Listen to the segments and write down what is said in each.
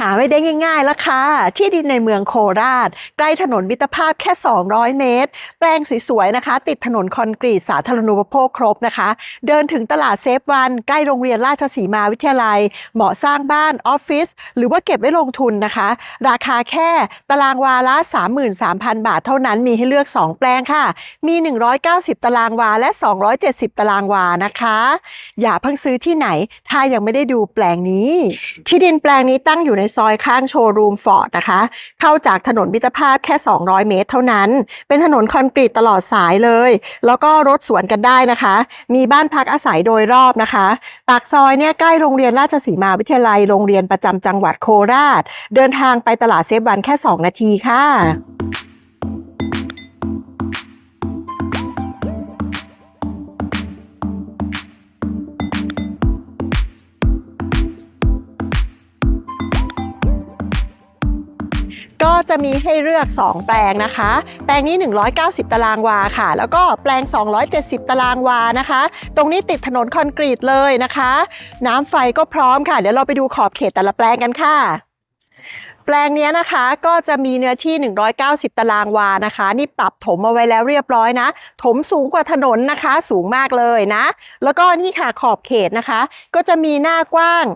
หาไม่ได้ง่ายๆแล้วค่ะที่ดินในเมืองโคราช ใกล้ถนนมิตรภาพแค่ 200 เมตร แปลงสวยๆนะคะ ติดถนนคอนกรีตสาธารณูปโภคครบนะคะ เดินถึงตลาดเซฟวัน ใกล้โรงเรียนราชสีมาวิทยาลัย เหมาะสร้างบ้านออฟฟิศหรือว่าเก็บไว้ลงทุนนะคะ ราคาแค่ตารางวาละ 33,000 บาทเท่านั้นมีให้เลือก 2 แปลงค่ะ มี 190 ตารางวาและ 270 ตารางวานะคะ อย่าเพิ่งซื้อที่ไหน ถ้ายังไม่ได้ดูแปลงนี้ ที่ดินแปลงนี้ตั้งอยู่ในซอยข้างโชว์รูมฟอร์ดนะคะ เข้าจากถนนมิตรภาพแค่ 200 เมตรเท่านั้น เป็นถนนคอนกรีตตลอดสายเลย แล้วก็รถสวนกันได้นะคะ มีบ้านพักอาศัยโดยรอบนะคะ ปากซอยเนี่ยใกล้โรงเรียนราชสีมาวิทยาลัย โรงเรียนประจำจังหวัดโคราช เดินทางไปตลาดเซฟวันแค่ 2 นาทีค่ะ จะมีให้เลือก 2 แปลงนะคะ แปลงนี้ 190 ตารางวาค่ะ แล้วก็แปลง 270 ตารางวานะคะ ตรงนี้ติดถนนคอนกรีตเลยนะคะ น้ำไฟก็พร้อมค่ะ เดี๋ยวเราไปดูขอบเขตแต่ละแปลงกันค่ะแปลงนี้นะคะก็จะมีเนื้อที่ 190 ตารางวานะคะ นี่ปรับถมเอาไว้แล้วเรียบร้อยนะ ถมสูงกว่าถนนนะคะ สูงมากเลยนะ แล้วก็นี่ค่ะขอบเขตนะคะ ก็จะมีหน้ากว้าง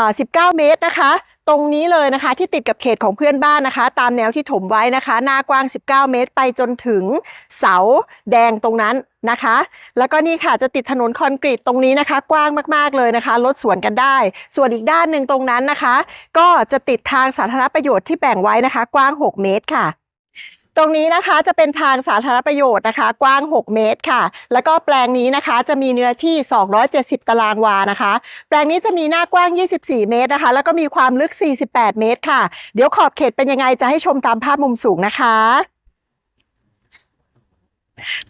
19 เมตรนะคะ ตรงนี้เลยนะคะที่ติดกับเขตของเพื่อนบ้านนะคะ ตามแนวที่ถมไว้นะคะ หน้ากว้าง 19 เมตร ไปจนถึงเสาแดงตรงนั้นนะคะ แล้วก็นี่ค่ะจะติดถนนคอนกรีตตรงนี้นะคะ กว้างมากๆเลยนะคะรถสวนกันได้ ส่วนอีกด้านหนึ่งตรงนั้นนะคะ ก็จะติดทางสาธารณประโยชน์ที่แบ่งไว้นะคะ กว้าง 6 เมตรค่ะ ตรงนี้นะคะจะเป็นทางสาธารณประโยชน์นะคะ กว้าง 6 เมตรค่ะ แล้วก็แปลงนี้นะคะจะมีเนื้อที่ 270 ตารางวานะคะ แปลงนี้จะมีหน้ากว้าง 24 เมตรนะคะ แล้วก็มีความลึก 48 เมตรค่ะ เดี๋ยวขอบเขตเป็นยังไงจะให้ชมตามภาพมุมสูงนะคะ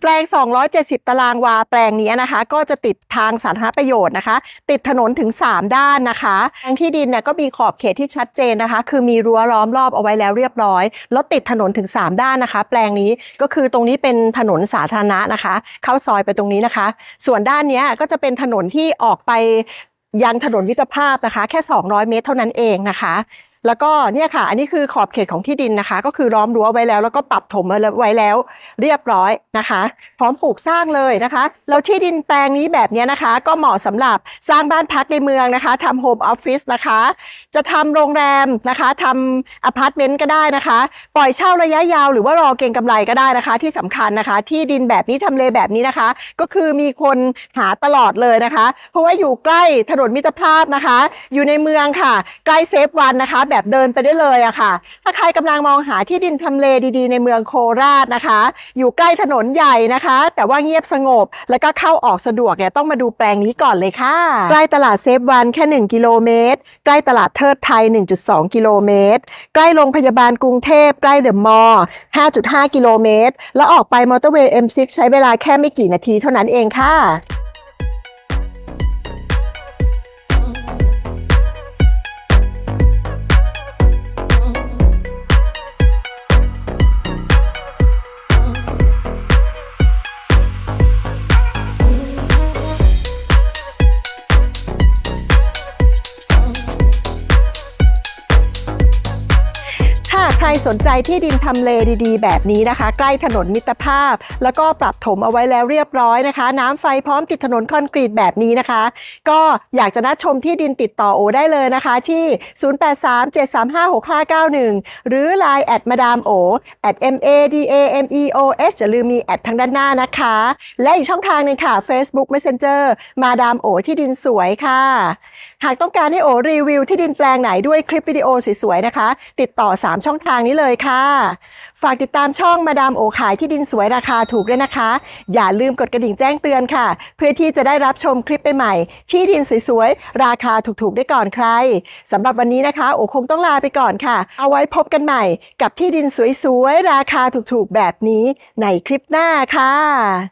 แปลง 270 ตารางวาแปลงนี้นะคะ ก็จะติดทางสาธารณประโยชน์นะคะ ติดถนนถึง 3 ด้านนะคะแปลงที่ดินเนี่ยก็มีขอบเขตที่ชัดเจนนะคะ คือมีรั้วล้อมรอบเอาไว้แล้วเรียบร้อย แล้วติดถนนถึง 3 ด้านนะคะ แปลงนี้ก็คือตรงนี้เป็นถนนสาธารณะนะคะ เข้าซอยไปตรงนี้นะคะ ส่วนด้านนี้ก็จะเป็นถนนที่ออกไปยังถนนวิตรภาพนะคะ แค่ 200 เมตรเท่านั้นเองนะคะ แล้วก็เนี่ยค่ะ อันนี้คือขอบเขตของที่ดินนะคะ ก็คือล้อมรั้วไว้แล้ว แล้วก็ปรับถมไว้แล้ว เรียบร้อยนะคะ พร้อมปลูกสร้างเลยนะคะแล้วที่ดินแปลงนี้แบบนี้นะคะ ก็เหมาะสำหรับสร้างบ้านพักในเมืองนะคะทำโฮมออฟฟิศนะคะ จะทำโรงแรมนะคะทำอพาร์ตเมนต์ก็ได้นะคะ ปล่อยเช่าระยะยาว หรือว่ารอเก็งกำไรก็ได้นะคะ ที่สำคัญนะคะ ที่ดินแบบนี้ทำเลแบบนี้นะคะ ก็คือมีคนหาตลอดเลยนะคะ เพราะว่าอยู่ใกล้ถนนมิตรภาพนะคะ อยู่ในเมืองค่ะ ใกล้เซฟวันนะคะแบบเดินไปได้เลยอะค่ะ ถ้าใครกำลังมองหาที่ดินทำเลดีๆ ในเมืองโคราชนะคะ อยู่ใกล้ถนนใหญ่นะคะ แต่ว่าเงียบสงบ แล้วก็เข้าออกสะดวกเนี่ยต้องมาดูแปลงนี้ก่อนเลยค่ะ ใกล้ตลาดเซฟวันแค่ 1 กิโลเมตร ใกล้ตลาดเทิดไทย 1.2 กิโลเมตร ใกล้โรงพยาบาลกรุงเทพ ใกล้เดอะมอลล์ 5.5 กิโลเมตร แล้วออกไปมอเตอร์เวย์ M6 ใช้เวลาแค่ไม่กี่นาทีเท่านั้นเองค่ะ รสนใจที่ดินทำเลดีๆ แบบนี้นะคะ ใกล้ถนนมิตรภาพ แล้วก็ปรับถมเอาไว้แล้วเรียบร้อยนะคะ น้ำไฟพร้อมติดถนนคอนกรีตแบบนี้นะคะ ก็อยากจะนัดชมที่ดินติดต่อโอได้เลยนะคะที่ 0837356591 หรือ Line แอดมาดามโอ at m a d a m e o h อย่าลืมมีแอดทางด้านหน้านะคะ และอีกช่องทางหนึงค่ะ Facebook Messenger มาดามโอที่ดินสวยค่ะ หากต้องการให้โอรีวิวที่ดินแปลงไหนด้วยคลิปวิดีโอสวยๆนะคะ ติดต่อ 3 ช่องทางางนี้เลยค่ะ ฝากติดตามช่องมาดามโอขายที่ดินสวยราคาถูกด้วยนะคะ อย่าลืมกดกระดิ่งแจ้งเตือนค่ะ เพื่อที่จะได้รับชมคลิปใหม่ๆที่ดินสวยๆ ราคาถูกๆ ได้ก่อนใครสำหรับวันนี้นะคะ โอคงต้องลาไปก่อนค่ะ เอาไว้พบกันใหม่กับที่ดินสวยๆ ราคาถูกๆ แบบนี้ในคลิปหน้าค่ะ